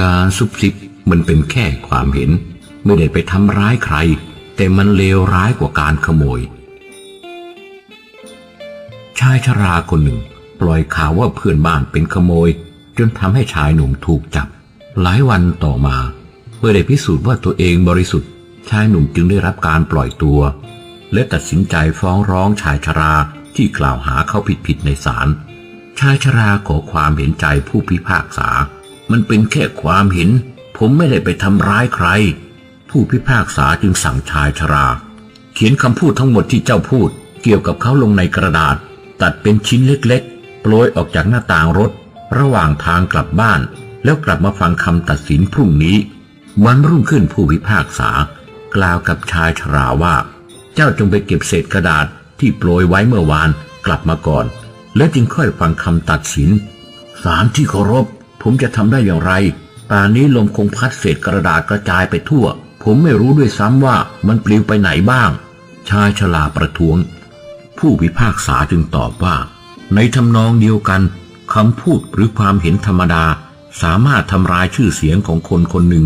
การซุบซิบมันเป็นแค่ความเห็น ไม่ได้ไปทำร้ายใคร แต่มันเลวร้ายกว่าการขโมย ชายชราคนหนึ่ง ปล่อยข่าวว่าเพื่อนบ้านเป็นขโมย จนทำให้ชายหนุ่มถูกจับ หลายวันต่อมาเมื่อได้พิสูจน์ว่าตัวเองบริสุทธิ์ ชายหนุ่มจึงได้รับการปล่อยตัว และตัดสินใจฟ้องร้องชายชราที่กล่าวหาเขาผิดๆในศาลชายชราขอความเห็นใจผู้พิพากษา มันเป็นแค่ความเห็น ผมไม่ได้ไปทำร้ายใคร ผู้พิพากษาจึงสั่งชายชรา เขียนคำพูดทั้งหมดที่เจ้าพูด เกี่ยวกับเขาลงในกระดาษ ตัดเป็นชิ้นเล็กๆโปรยออกจากหน้าต่างรถ ระหว่างทางกลับบ้าน แล้วกลับมาฟังคำตัดสินพรุ่งนี้ วันรุ่งขึ้นผู้พิพากษา กล่าวกับชายชราว่า เจ้าจงไปเก็บเศษกระดาษที่โปรยไว้เมื่อวานกลับมาก่อน แล้วจึงค่อยฟังคำตัดสินศาลที่เคารพ ผมจะทำได้อย่างไรป่านนี้ลมคงพัดเศษกระดาษกระจายไปทั่ว ผมไม่รู้ด้วยซ้ำว่ามันปลิวไปไหนบ้าง ชายชลาประท้วง ผู้พิพากษาจึงตอบว่า ในทำนองเดียวกันคำพูดหรือความเห็นธรรมดา สามารถทำลายชื่อเสียงของคนคนหนึ่ง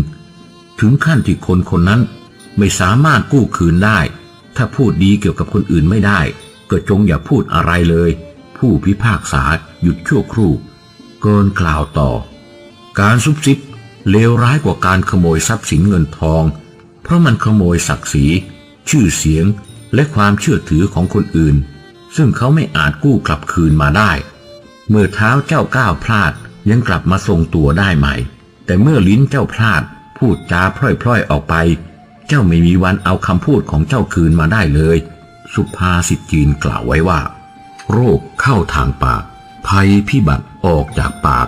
ถึงขั้นที่คนคนนั้น ไม่สามารถกู้คืนได้ ถ้าพูดดีเกี่ยวกับคนอื่นไม่ได้ ก็จงอย่าพูดอะไรเลย ผู้พิพากษาหยุดชั่วครู่ เกินกล่าวต่อ การซุบซิบเลวร้ายกว่าการขโมยทรัพย์สินเงินทอง เพราะมันขโมยศักดิ์ศรี ชื่อเสียงและความเชื่อถือของคนอื่น ซึ่งเขาไม่อาจกู้กลับคืนมาได้ เมื่อเท้าเจ้าก้าวพลาดยังกลับมาทรงตัวได้ใหม่ แต่เมื่อลิ้นเจ้าพลาด พูดจาพร่อยๆออกไป เจ้าไม่มีวันเอาคำพูดของเจ้าคืนมาได้เลย สุภาษิตจีนกล่าวไว้ว่า โรคเข้าทางปาก ภัยพิบัติออกจากปาก